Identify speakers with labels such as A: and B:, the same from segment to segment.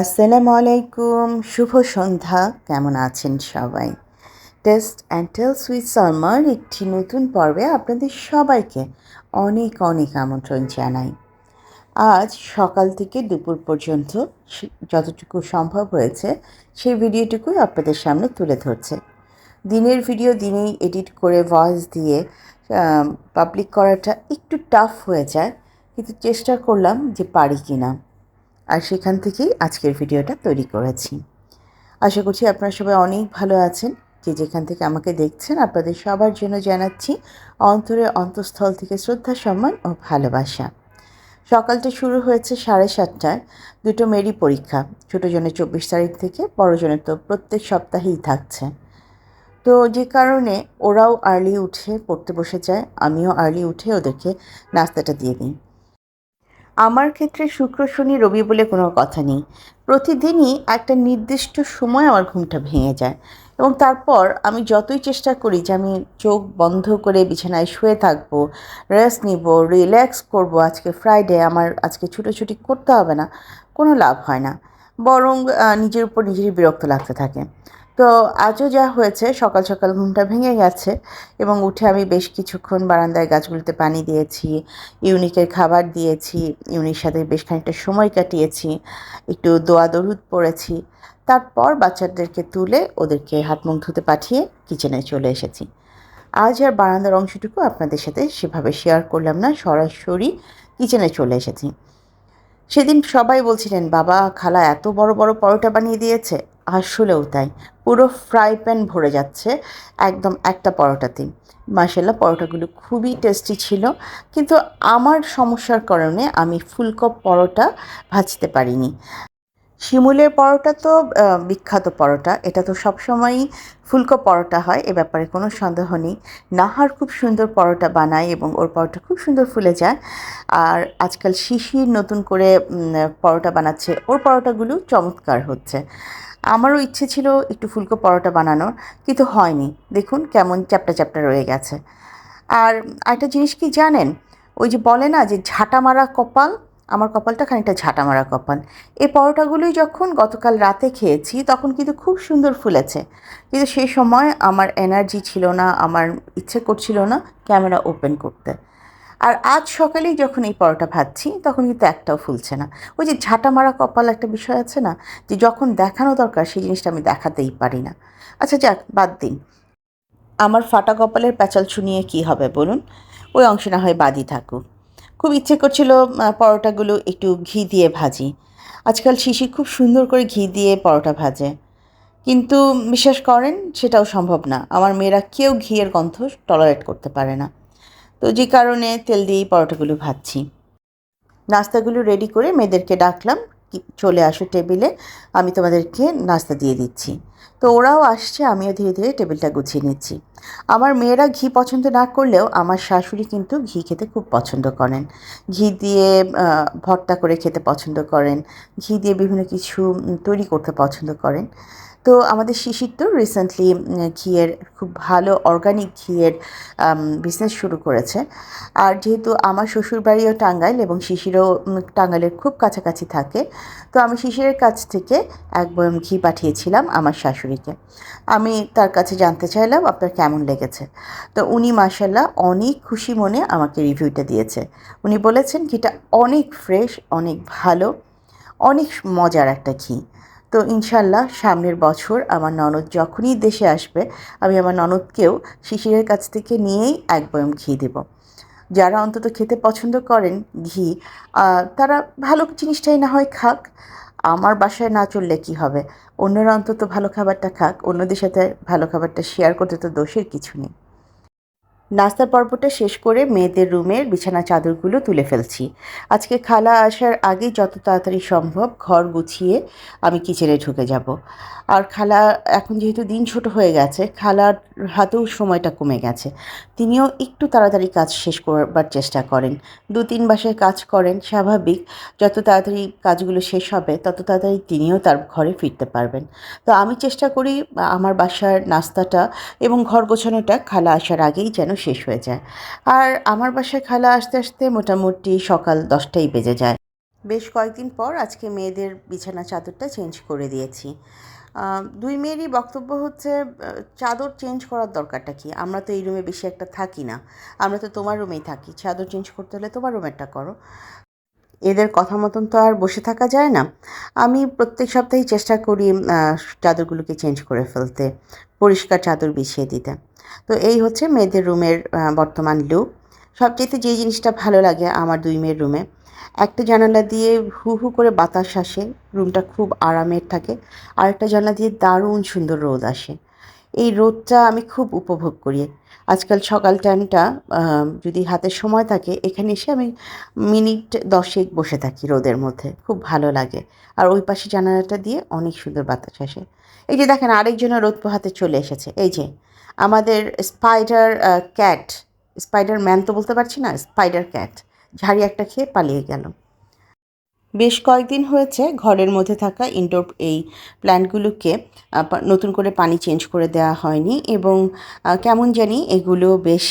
A: আসসালামু আলাইকুম, শুভ সন্ধ্যা। কেমন আছেন সবাই? টেস্ট অ্যান্ড টেলস উইথ সালমার একটি নতুন পর্বে আপনাদের সবাইকে অনেক অনেক আমন্ত্রণ জানাই। আজ সকাল থেকে দুপুর পর্যন্ত যতটুকু সম্ভব হয়েছে, সেই ভিডিওটুকুই আপনাদের সামনে তুলে ধরছে। দিনের ভিডিও দিনেই এডিট করে ভয়েস দিয়ে পাবলিক করাটা একটু টাফ হয়ে যায়, কিন্তু চেষ্টা করলাম যে পারি কি না আর সেখান থেকেই আজকের ভিডিওটা তৈরি করেছি। আশা করছি আপনারা সবাই অনেক ভালো আছেন। যে যেখান থেকে আমাকে দেখছেন, আপনাদের সবার জন্য জানাচ্ছি অন্তরের অন্তঃস্থল থেকে শ্রদ্ধা, সম্মান ও ভালোবাসা। সকালটা শুরু হয়েছে সাড়ে সাতটায়। দুটো মেরি পরীক্ষা। ছোটো জনের চব্বিশ তারিখ থেকে, বড় জনের তো প্রত্যেক সপ্তাহেই থাকছে। তো যে কারণে ওরাও আর্লি উঠে পড়তে বসে যায়, আমিও আর্লি উঠে ওদেরকে নাস্তাটা দিয়ে দিই। আমার ক্ষেত্রে শুক্র, শনি, রবি বলে কোনো কথা নেই। প্রতিদিনই একটা নির্দিষ্ট সময় আমার ঘুমটা ভেঙে যায় এবং তারপর আমি যতই চেষ্টা করি যে আমি চোখ বন্ধ করে বিছানায় শুয়ে থাকব রেস্ট নিব রিল্যাক্স করব, আজকে ফ্রাইডে আমার আজকে ছুটোছুটি করতে হবে না, কোনো লাভ হয় না। বরং নিজের উপর নিজেরই বিরক্ত লাগতে থাকে। তো আজও যা হয়েছে, সকাল সকাল ঘুমটা ভেঙে গেছে এবং উঠে আমি বেশ কিছুক্ষণ বারান্দায় গাছগুলোতে পানি দিয়েছি, ইউনিকের খাবার দিয়েছি, ইউনির সাথে বেশ খানিকটা সময় কাটিয়েছি, একটু দোয়া দরুদ পড়েছি। তারপর বাচ্চাদেরকে তুলে ওদেরকে হাত মুখ ধুতে পাঠিয়ে কিচেনে চলে এসেছি। আজ আর বারান্দার অংশটুকু আপনাদের সাথে সেভাবে শেয়ার করলাম না, সরাসরি কিচেনে চলে এসেছি। সেদিন সবাই বলছিলেন, বাবা, খালা এত বড় বড় পরোটা বানিয়ে দিয়েছে। আসলেও তাই। পুরো ফ্রাই প্যান ভরে যাচ্ছে একদম একটা পরোটাতেই। মাসাল্লাহ পরোটাগুলো খুবই টেস্টি ছিল। কিন্তু আমার সমস্যার কারণে আমি ফুলকপ পরোটা ভাজতে পারিনি। শিমুলের পরোটা তো বিখ্যাত পরোটা। এটা তো সবসময়ই ফুলকো পরোটা হয়, এ ব্যাপারে কোনো সন্দেহ নেই। নাহার খুব সুন্দর পরোটা বানায় এবং ওর পরোটা খুব সুন্দর ফুলে যায়। আর আজকাল শিশির নতুন করে পরোটা বানাচ্ছে। ওর পরোটাগুলো চমৎকার হচ্ছে। আমারও ইচ্ছে ছিল একটু ফুলকো পরোটা বানানোর, কিন্তু হয়নি। দেখুন কেমন চ্যাপটা চ্যাপটা রয়ে গেছে। আর একটা জিনিস কি জানেন? ওই যে বলে না যে ঝাঁটা মারা কপাল, আমার কপালটা খানিকটা ঝাঁটা মারা কপাল। এই পরোটাগুলোই যখন গতকাল রাতে খেয়েছি, তখন কিন্তু খুব সুন্দর ফুলেছে। কিন্তু সেই সময় আমার এনার্জি ছিল না, আমার ইচ্ছে করছিল না ক্যামেরা ওপেন করতে। আর আজ সকালেই যখন এই পরোটা ভাজছি, তখন কিন্তু একটাও ফুলছে না। ওই যে ঝাঁটা মারা কপাল একটা বিষয় আছে না, যে যখন দেখানো দরকার, সেই জিনিসটা আমি দেখাতেই পারি না। আচ্ছা যাক, বাদ দিন। আমার ফাটা কপালের প্যাচাল শুনিয়ে কি হবে বলুন? ওই অংশ না হয় বাদই থাকুক। খুব ইচ্ছে করছিল পরোটাগুলো একটু ঘি দিয়ে ভাজি। আজকাল শিশি খুব সুন্দর করে ঘি দিয়ে পরোটা ভাজে। কিন্তু বিশ্বাস করেন, সেটাও সম্ভব না। আমার মেয়েরা কেউ ঘিয়ের গন্ধ টলারেট করতে পারে না। তো যে কারণে তেল দিয়েই পরোটাগুলো ভাজছি। নাস্তাগুলো রেডি করে মেয়েদেরকে ডাকলাম চলে আসো টেবিলে আমি তোমাদেরকে নাস্তা দিয়ে দিচ্ছি। তো ওরাও আসছে, আমিও ধীরে ধীরে টেবিলটা গুছিয়ে নিচ্ছি। আমার মেয়েরা ঘি পছন্দ না করলেও আমার শাশুড়ি কিন্তু ঘি খেতে খুব পছন্দ করেন। ঘি দিয়ে ভর্তা করে খেতে পছন্দ করেন। ঘি দিয়ে বিভিন্ন কিছু তৈরি করতে পছন্দ করেন। তো আমাদের শিশির তো রিসেন্টলি ঘিয়ের, খুব ভালো অর্গানিক ঘিয়ের বিজনেস শুরু করেছে। আর যেহেতু আমার শ্বশুরবাড়িও টাঙ্গাইল এবং শিশিরও টাঙ্গাইলের খুব কাছাকাছি থাকে, তো আমি শিশিরের কাছ থেকে এক বয়ম ঘি পাঠিয়েছিলাম আমার শাশুড়িকে। আমি তার কাছে জানতে চাইলাম আপনার কেমন লেগেছে। তো উনি মাসাল্লাহ অনেক খুশি মনে আমাকে রিভিউটা দিয়েছে। উনি বলেছেন, ঘিটা অনেক ফ্রেশ অনেক ভালো, অনেক মজার একটা ঘি। তো ইনশাল্লাহ সামনের বছর আমার ননদ যখনই দেশে আসবে, আমি আমার ননদকেও শিশিরের কাছ থেকে নিয়েই এক বয়ম ঘি দেব। যারা অন্তত খেতে পছন্দ করেন ঘি তারা ভালো জিনিসটাই না হয় খাক। আমার বাসায় না চললে কি হবে? অন্যরা অন্তত ভালো খাবারটা খাক, অন্যদের সাথে ভালো খাবারটা শেয়ার করতে তো দোষের কিছু নেই। নাস্তার পর্বটা শেষ করে মেয়েদের রুমের বিছানা চাদরগুলো তুলে ফেলছি। আজকে খালা আসার আগে যত তাড়াতাড়ি সম্ভব ঘর গুছিয়ে আমি কিচেনে ঢুকে যাব। আর খালা, এখন যেহেতু দিন ছোট হয়ে গেছে, খালার হাতেও সময়টা কমে গেছে। তিনিও একটু তাড়াতাড়ি কাজ শেষ করবার চেষ্টা করেন। দু তিন মাসের কাজ করেন, স্বাভাবিক। যত তাড়াতাড়ি কাজগুলো শেষ হবে, তত তাড়াতাড়ি তিনিও তার ঘরে ফিরতে পারবেন। তো আমি চেষ্টা করি আমার বাসার নাস্তাটা এবং ঘর গোছানোটা খালা আসার আগেই যেন শেষ হয়ে যায়। আর আমার বাসায় খালা আসতে আসতে মোটামুটি সকাল দশটাই বেজে যায়। বেশ কয়েকদিন পর আজকে মেয়েদের বিছানা চাদরটা চেঞ্জ করে দিয়েছি। দুই মেয়েরই বক্তব্য হচ্ছে চাদর চেঞ্জ করার দরকারটা কি? আমরা তো এই রুমে বেশি একটা থাকি না। আমরা তো তোমার রুমেই থাকি। চাদর চেঞ্জ করতে হলে তোমার রুমেরটা করো। এদের কথা মতন তো আর বসে থাকা যায় না। আমি প্রত্যেক সপ্তাহেই চেষ্টা করি চাদরগুলোকে চেঞ্জ করে ফেলতে। পরিষ্কার চাদর বিছিয়ে দিতে। তো এই হচ্ছে মেয়েদের রুমের বর্তমান লুক সবচেয়ে যে জিনিসটা ভালো লাগে আমার দুই মেয়ের রুমে, একটা জানালা দিয়ে হু হু করে বাতাস আসে, রুমটা খুব আরামের থাকে। আরেকটা জানালা দিয়ে দারুণ সুন্দর রোদ আসে। এই রোদটা আমি খুব উপভোগ করি। আজকাল সকাল টাইমটা যদি হাতে সময় থাকে, এখানে এসে আমি মিনিট দশেক বসে থাকি রোদের মধ্যে। খুব ভালো লাগে। আর ওই পাশে জানালাটা দিয়ে অনেক সুন্দর বাতাস আসে। এই যে দেখেন আরেকজনের রোদ পোহাতে চলে এসেছে। এই যে, আমাদের স্পাইডার ক্যাট স্পাইডার ম্যান তো বলতে পারছি না স্পাইডার ক্যাট ঝাড়ি একটা খেয়ে পালিয়ে গেল। বেশ কয়েকদিন হয়েছে ঘরের মধ্যে থাকা ইনডোর এই প্ল্যান্টগুলোকে নতুন করে পানি চেঞ্জ করে দেওয়া হয়নি এবং কেমন জানি এগুলো বেশ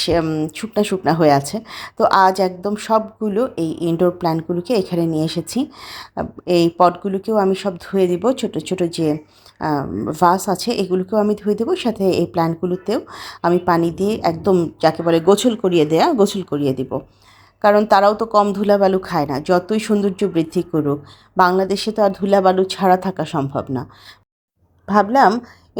A: শুকনা শুকনা হয়ে আছে। তো আজ একদম সবগুলো এই ইনডোর প্ল্যান্টগুলোকে এখানে নিয়ে এসেছি। এই পটগুলোকেও আমি সব ধুয়ে দিব, ছোট ছোট যে ভাস আছে, এগুলোকেও আমি ধুয়ে দেবো। সাথে এই প্ল্যান্টগুলোতেও আমি পানি দিয়ে একদম যাকে বলে গোছল করিয়ে দেয়া, গোছল করিয়ে দিব। কারণ তারাও তো কম ধুলাবালু খায় না, যতই সৌন্দর্য বৃদ্ধি করুক, বাংলাদেশে তো আর ধুলাবালু ছাড়া থাকা সম্ভব না। ভাবলাম,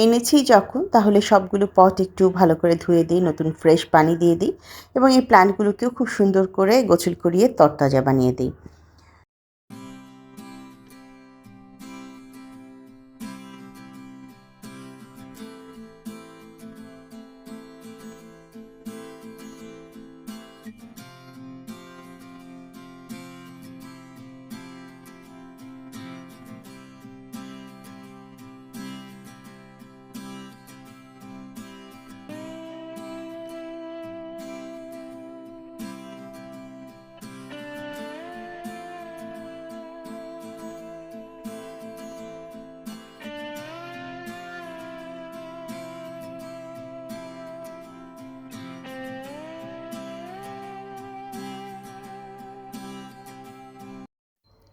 A: এনেছি যখন, তাহলে সবগুলো পট একটু ভালো করে ধুয়ে দিই, নতুন ফ্রেশ পানি দিয়ে দিই এবং এই প্ল্যান্টগুলোকেও খুব সুন্দর করে গোছল করিয়ে তরতাজা বানিয়ে দিই।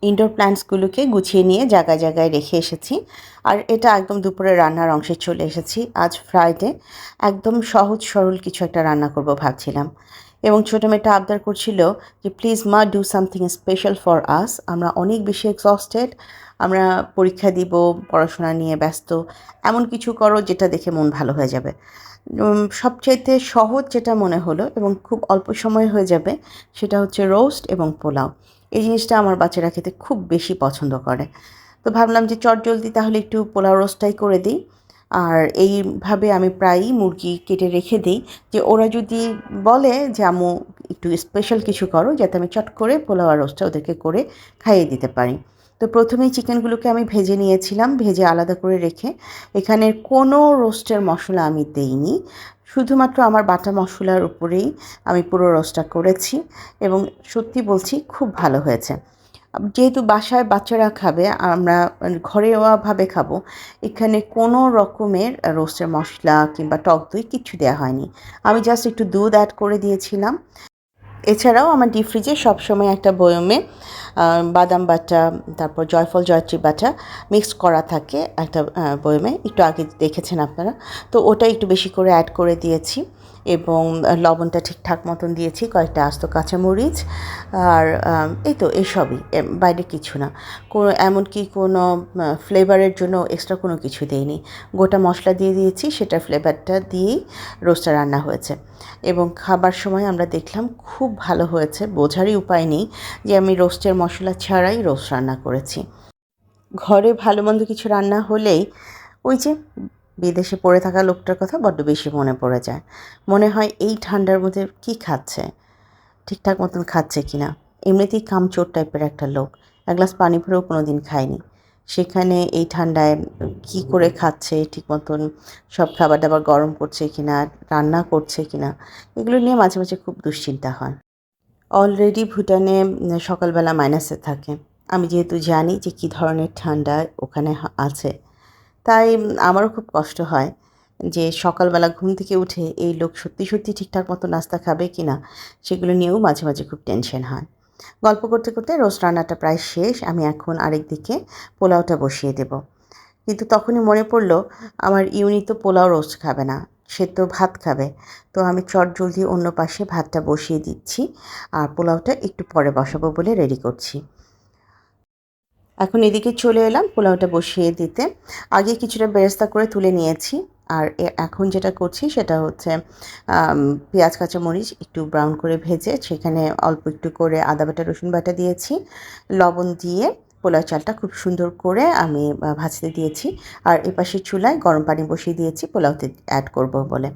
A: ইনডোর প্ল্যান্টসগুলোকে গুছিয়ে নিয়ে জায়গায় জায়গায় রেখে এসেছি। আর এটা একদম দুপুরে রান্নার অংশে চলে এসেছি। আজ ফ্রাইডে একদম সহজ সরল কিছু একটা রান্না করব ভাবছিলাম। এবং ছোটো মেয়েটা আবদার করছিল যে প্লিজ মা do something special for us আমরা অনেক বেশি এক্সস্টেড আমরা পরীক্ষা দিব, পড়াশোনা নিয়ে ব্যস্ত। এমন কিছু করো যেটা দেখে মন ভালো হয়ে যাবে। সবচাইতে সহজ যেটা মনে হলো এবং খুব অল্প সময় হয়ে যাবে, সেটা হচ্ছে রোস্ট এবং পোলাও। এই জিনিসটা আমার বাচ্চারা খেতে খুব বেশি পছন্দ করে। তো ভাবলাম যে চট জলদি তাহলে একটু পোলাও রোস্টটাই করে দিই। আর এইভাবে আমি প্রায়ই মুরগি কেটে রেখে দিই যে ওরা যদি বলে যে, আম্মু, একটু স্পেশাল কিছু করো যাতে আমি চট করে পোলাও আর রোস্টটা ওদেরকে করে খাইয়ে দিতে পারি। তো প্রথমেই চিকেনগুলোকে আমি ভেজে নিয়েছিলাম, ভেজে আলাদা করে রেখে। এখানে কোনো রোস্টের মশলা আমি দেইনি। শুধুমাত্র আমার বাটা মশলার উপরেই আমি পুরো রোস্টটা করেছি এবং সত্যি বলছি খুব ভালো হয়েছে। যেহেতু বাসায় বাচ্চারা খাবে, আমরা ঘরেওয়াভাবে খাব, এখানে কোনো রকমের রোস্টের মশলা কিংবা টক দই কিছু দেওয়া হয়নি। আমি জাস্ট একটু দুধ অ্যাড করে দিয়েছিলাম। এছাড়াও আমার ডিপ ফ্রিজে সবসময় একটা বয়মে বাদাম বাটা, তারপর জয়ফল, জয়ত্রী বাটা মিক্স করা থাকে একটা বয়মে। একটু আগে দেখেছেন আপনারা। তো ওটা একটু বেশি করে অ্যাড করে দিয়েছি। এবং লবণটা ঠিকঠাক মতন দিয়েছি, কয়েকটা আস্ত কাঁচামরিচ, আর এই তো এসবই বাইরে কিছু না। কোনো এমনকি কোনো ফ্লেভারের জন্য এক্সট্রা কোনো কিছু দেইনি। গোটা মশলা দিয়ে দিয়েছি, সেটা ফ্লেভারটা দিয়েই রোস্টটা রান্না হয়েছে। এবং খাবার সময় আমরা দেখলাম খুব ভালো হয়েছে, বোঝারই উপায় নেই যে আমি রোস্টের মশলা ছাড়াই রোস্ট রান্না করেছি। ঘরে ভালো মন্দ কিছু রান্না হলেই, ওই যে বিদেশে পড়ে থাকা লোকটার কথা বড্ড বেশি মনে পড়ে যায়। মনে হয় এই ঠান্ডার মধ্যে কী খাচ্ছে? ঠিকঠাক মতন খাচ্ছে কি না এমনিতেই কামচোর টাইপের একটা লোক। এক গ্লাস পানি ভরেও কোনো দিন খায়নি। সেখানে এই ঠান্ডায় কি করে খাচ্ছে, ঠিক মতন সব খাবার দাবার গরম করছে কি না রান্না করছে কি না এগুলো নিয়ে মাঝে মাঝে খুব দুশ্চিন্তা হয়। অলরেডি ভুটানে সকালবেলা মাইনাসে থাকে। আমি যেহেতু জানি যে কী ধরনের ঠান্ডা ওখানে আছে। তাই আমারও খুব কষ্ট হয় যে সকালবেলা ঘুম থেকে উঠে এই লোক সত্যি সত্যি ঠিকঠাক মতো নাস্তা খাবে কি না সেগুলো নিয়েও মাঝে মাঝে খুব টেনশন হয়। গল্প করতে করতে রোস্ট রান্নাটা প্রায় শেষ, আমি এখন আরেক দিকে পোলাওটা বসিয়ে দেব। কিন্তু তখনই মনে পড়ল, আমার ইউনি তো পোলাও রোস্ট খাবে না, সে তো ভাত খাবে। তো আমি চট জলদি অন্য পাশে ভাতটা বসিয়ে দিচ্ছি আর পোলাওটা একটু পরে বসাবো বলে রেডি করছি। এখন এদিকে চলে এলাম পোলাওটা বসিয়ে দিতে। আগে কিছুটা বেরেস্তা করে তুলে নিয়েছি। আর এখন যেটা করছি সেটা হচ্ছে পেঁয়াজ, কাঁচামরিচ একটু ব্রাউন করে ভেজে সেখানে অল্প একটু করে আদা বাটা, রসুন বাটা দিয়েছি। লবণ দিয়ে পোলাও চালটা খুব সুন্দর করে আমি ভাজতে দিয়েছি। আর এপাশে চুলায় গরম পানি বসিয়ে দিয়েছি, পোলাওতে অ্যাড করব বলে।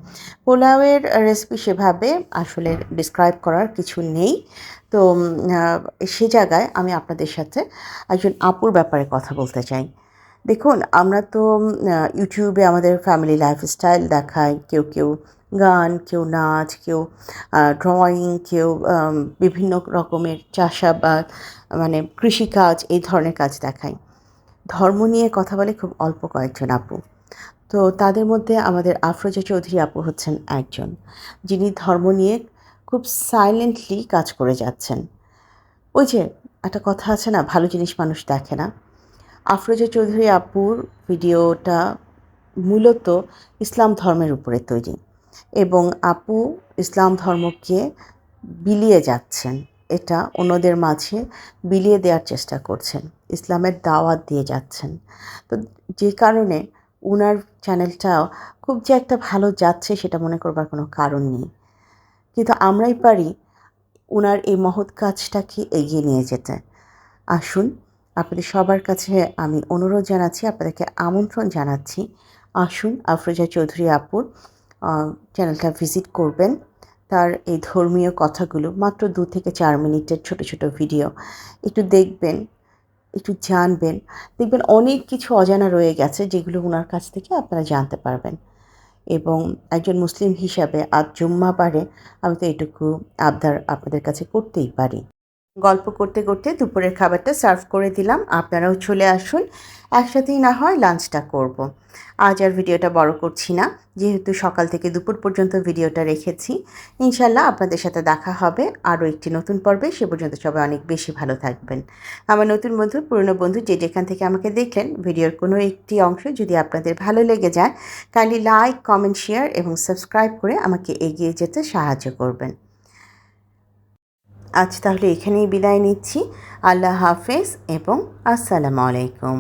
A: পোলাওয়ের রেসিপি সেভাবে আসলে ডিসক্রাইব করার কিছু নেই। তো সে জায়গায় আমি আপনাদের সাথে একজন আপুর ব্যাপারে কথা বলতে চাই। দেখুন, আমরা তো ইউটিউবে আমাদের ফ্যামিলি লাইফস্টাইল দেখাই। কেউ কেউ গান, কেউ নাচ, কেউ ড্রয়িং কেউ বিভিন্ন রকমের চাষাবাদ মানে কৃষিকাজ, এই ধরনের কাজ দেখায় ধর্ম নিয়ে কথা বলে খুব অল্প কয়েকজন আপু। তো তাদের মধ্যে আমাদের আফরোজা চৌধুরী আপু হচ্ছেন একজন, যিনি ধর্ম নিয়ে খুব সাইলেন্টলি কাজ করে যাচ্ছেন। ওই যে, একটা কথা আছে না, ভালো জিনিস মানুষ দেখে না। আফরোজা চৌধুরী আপুর ভিডিওটা মূলত ইসলাম ধর্মের উপরে তৈরি এবং আপু ইসলাম ধর্মকে বিলিয়ে যাচ্ছেন। এটা অন্যদের মাঝে বিলিয়ে দেওয়ার চেষ্টা করছেন, ইসলামের দাওয়াত দিয়ে যাচ্ছেন। তো যে কারণে উনার চ্যানেলটাও খুব যে একটা ভালো যাচ্ছে সেটা মনে করবার কোনো কারণ নেই। কিন্তু আমরাই পারি ওনার এই মহৎ কাজটাকে এগিয়ে নিয়ে যেতে। আসুন আপনাদের সবার কাছে আমি অনুরোধ জানাচ্ছি, আপনাদেরকে আমন্ত্রণ জানাচ্ছি। আসুন আফরোজা চৌধুরী আপুর চ্যানেলটা ভিজিট করবেন। তার এই ধর্মীয় কথাগুলো, মাত্র দু থেকে চার মিনিটের ছোট ছোট ভিডিও। একটু দেখবেন, একটু জানবেন। দেখবেন অনেক কিছু অজানা রয়ে গেছে যেগুলো ওনার কাছ থেকে আপনারা জানতে পারবেন। এবং একজন মুসলিম হিসাবে আজ জুম্মা পারে আমি তো এটুকু আবদার আপনাদের কাছে করতেই পারি। গল্প করতে করতে দুপুরের খাবারটা সার্ভ করে দিলাম। আপনারাও চলে আসুন। একসাথেই না হয় লাঞ্চটা করব। আজ আর ভিডিওটা বড় করছি না। যেহেতু সকাল থেকে দুপুর পর্যন্ত ভিডিওটা রেখেছি ইনশাল্লাহ আপনাদের সাথে দেখা হবে আরও একটি নতুন পর্বে। সে পর্যন্ত সবাই অনেক বেশি ভালো থাকবেন। আমার নতুন বন্ধু, পুরনো বন্ধু যে যেখান থেকে আমাকে দেখলেন, ভিডিওর কোনো একটি অংশ যদি আপনাদের ভালো লেগে যায় কাইন্ডলি লাইক কমেন্ট শেয়ার এবং সাবস্ক্রাইব করে আমাকে এগিয়ে যেতে সাহায্য করবেন। আজ তাহলে এখানেই বিদায় নিচ্ছি। আল্লাহ হাফেজ এবং আসসালামু আলাইকুম।